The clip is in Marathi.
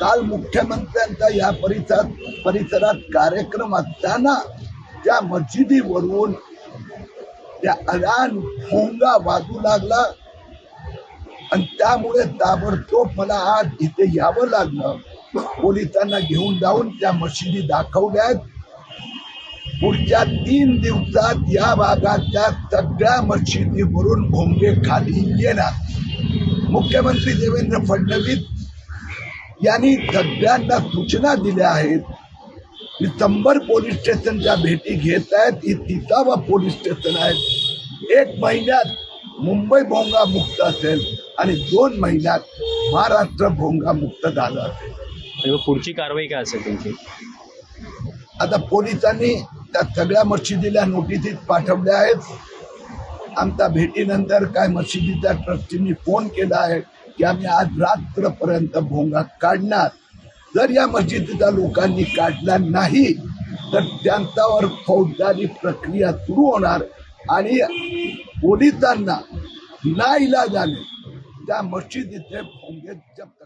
काल मुख्यमंत्र्यांचा या परिसरात परिसरात कार्यक्रम असताना त्या मशिदीवरून त्या अदान भोंगा वाजू लागला. आणि त्यामुळे ताबडतोब मला आज इथे यावं लागलं. पोलिसांना घेऊन जाऊन त्या मशिदी दाखवल्यात. पुढच्या तीन दिवसात या भागातल्या सगळ्या मशिदीवरून भोंगे खाली येणार. मुख्यमंत्री देवेंद्र फडणवीस यांनी सगळ्यांना सूचना दिल्या आहेत की शंभर पोलीस स्टेशनच्या भेटी घेत आहेत ही तिसावा पोलीस स्टेशन आहे एक महिन्यात मुंबई भोंगा मुक्त असेल आणि दोन महिन्यात महाराष्ट्र भोंगा मुक्त झालं असेल. पुढची कारवाई काय असेल तुमची? आता पोलिसांनी त्या सगळ्या मशिदीला नोटिसीस पाठवल्या आहेत. आमच्या भेटीनंतर काय मशिदीच्या ट्रस्टींनी फोन केला आहे की आम्ही आज रात्रपर्यंत भोंगा काढणार. जर या मस्जिदीचा लोकांनी काढला नाही तर त्यांच्यावर फौजदारी प्रक्रिया सुरू होणार आणि पोलिसांना नाईलाजाने त्या मस्जिदीचे भोंगे जप